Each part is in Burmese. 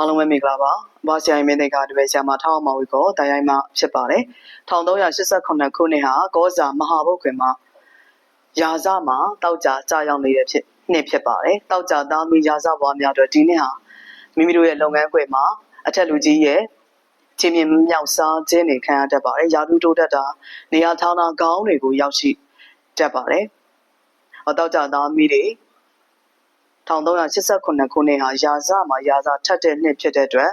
အားလုံးပဲမင်္ဂလာပါဘာဆရာမင်းသိက္ခာတပည့်ဆရာမထောက်အောင်မဝေကောတာရိုင်းမှဖြစ်ပါတယ်1389ခုနှစ်ဟာကောဇာမဟာဘုတ်ခွင်မှာယာဇမှာတောက်ကြကြာရောက်နေတဲ့ဖြစ်နှစ်ဖြစ်ပါတယ်တောက်ကြသားမီယာဇဘွားများတို့ဒီနှစ်ဟာမိမိတို့ရဲ့လုပ်ငန်းခွင်မှာအထက်လူကြီးရဲ့ချင်းမြင်မြောက်စားခြင်းတွေခံရတတ်ပါတယ်ယာတုတိုးတတ်တာနေရာထောင်းတာခေါင်းတွေကိုရောက်ရှိတတ်ပါတယ်ဟောတောက်ကြသားမီတွေ 1389ခုနှစ်ဟာယာဇမှာယာဇထက်တဲ့နှစ်ဖြစ်တဲ့အတွက်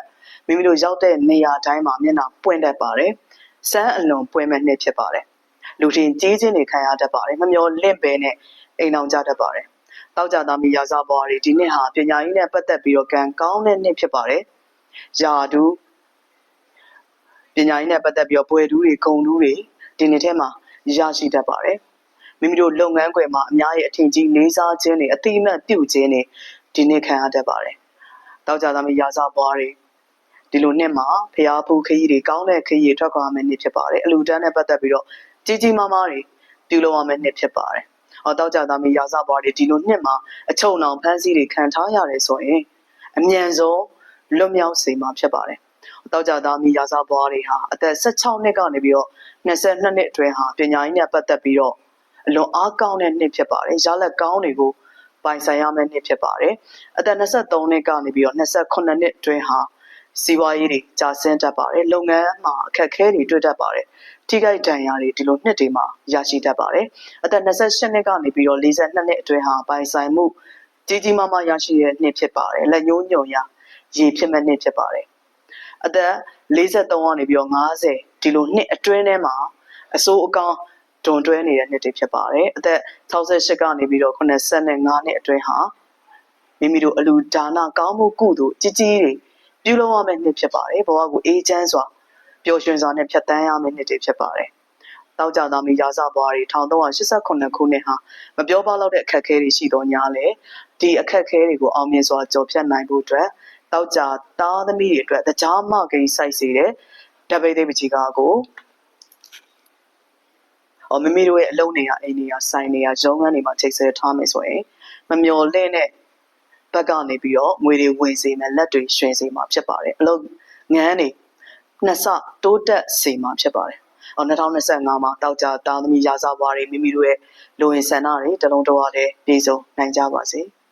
မိမိတို့ရောက်တဲ့နေရာတိုင်းမှာမျက်နှာပွင့်တတ်ပါတယ်။စမ်းအလွန်ပွင့်မဲ့နှစ်ဖြစ်ပါတယ်။လူချင်းကြီးချင်းတွေခံရတတ်ပါတယ်။မမျောလင့်ပဲနဲ့အိမ်အောင်ကြတတ်ပါတယ်။တောက်ကြသားမီယာဇဘွားတွေဒီနှစ်ဟာပညာရေးနဲ့ပတ်သက်ပြီးတော့ကံကောင်းတဲ့နှစ်ဖြစ်ပါတယ်။ယာဒူပညာရေးနဲ့ပတ်သက်ပြီးတော့ဘွယ်တူးတွေဂုံတူးတွေဒီနှစ်ထဲမှာရရှိတတ်ပါတယ်။ မိမိတို့လုပ်ငန်းခွင်မှာအများကြီးအထင်ကြီးလေးစားခြင်းတွေအတိအမှတ်ပြုခြင်းတွေဒီနေ့ခံရတတ်ပါတယ်။တောက်ကြသားမီရာဇဘွားတွေဒီလိုနှစ်မှာဖျားဖူးခရီးတွေကောင်းတဲ့ခရီးထွက်ခွာမယ့်နှစ်ဖြစ်ပါတယ်။အလူတန်းနဲ့ပတ်သက်ပြီးတော့ကြီးကြီးမားမားတွေပြုလုပ်ရမယ့်နှစ်ဖြစ်ပါတယ်။ဟောတောက်ကြသားမီရာဇဘွားတွေဒီလိုနှစ်မှာအချုံအောင်ဖမ်းဆီးတွေခံထားရတယ်ဆိုရင်အမြန်ဆုံးလွတ်မြောက်စေမှာဖြစ်ပါတယ်။တောက်ကြသားမီရာဇဘွားတွေဟာအသက်16နှစ်ကနေပြီးတော့22နှစ်အတွင်းဟာပညာရေးနဲ့ပတ်သက်ပြီးတော့ အလွန်အားကောင်းတဲ့နှစ်ဖြစ်ပါတယ်ရလက်ကောင်းတွေကိုပိုင်ဆိုင်ရမယ့်နှစ်ဖြစ်ပါတယ်အသက်23နှစ်ကနေပြီးတော့28နှစ်အတွင်းဟာစီးပွားရေးတွေကြာဆင်းတတ်ပါတယ်လုပ်ငန်းမှာအခက်အခဲတွေတွေ့တတ်ပါတယ်ထိခိုက်ဒဏ်ရာတွေဒီလိုနှစ်တွေမှာရရှိတတ်ပါတယ်အသက်28နှစ်ကနေပြီးတော့42နှစ်အတွင်းဟာပိုင်ဆိုင်မှုကြီးကြီးမားမားရရှိတဲ့နှစ်ဖြစ်ပါတယ်လက်ညှိုးညွန်ရရေဖြစ်မဲ့နှစ်ဖြစ်ပါတယ်အသက်43ကနေပြီးတော့50ဒီလိုနှစ်အတွင်းထဲမှာအစိုးအကောင် ဒွန်တွဲနေတဲ့နှစ်တွေဖြစ်ပါတယ်အသက်68ကနေပြီးတော့85နှစ်အတွင်းဟာမိမိတို့အလူဒါနကောင်းမှုကုသိုလ်ကြီးကြီးတွေပြုလုပ်ရမယ့်နှစ်ဖြစ်ပါတယ်ဘဝကိုအေးချမ်းစွာပျော်ရွှင်စွာနဲ့ဖြတ်သန်းရမယ့်နှစ်တွေဖြစ်ပါတယ်တောက်ကြသားမိရာဇဘွားတွေ1389ခုနှစ်ဟာမပြောပါတော့တဲ့အခက်အခဲတွေရှိတော့ညာလေဒီအခက်အခဲတွေကိုအောင်မြင်စွာကျော်ဖြတ်နိုင်ဖို့အတွက်တောက်ကြသားသမီးတွေအတွက်တရားမကိန်းစိုက်စေတဲ့တပိတ်သိပ္ပကြီးကားကိုဟော မိမိတို့ရဲ့အလုံးနေရအိမ်နေရဆိုင်နေရရုံးခန်းတွေမှာချိတ်ဆဲထားမယ်ဆိုရင်မမျော်လင့်တဲ့ဘက်ကနေပြီးတော့ငွေတွေဝင်စေမယ်လက်တွေရွှင်စေမှာဖြစ်ပါတယ်အလုံးငန်းနေနှစ်ဆတိုးတက်စေမှာဖြစ်ပါတယ်။အော်2025မှာတောက်ကြတာသမီရာဇဘွားတွေမိမိတို့ရဲ့လူဝင်ဆန္ဒတွေတလုံးတော်ရတဲ့ပြည်စုံနိုင်ကြပါစေ။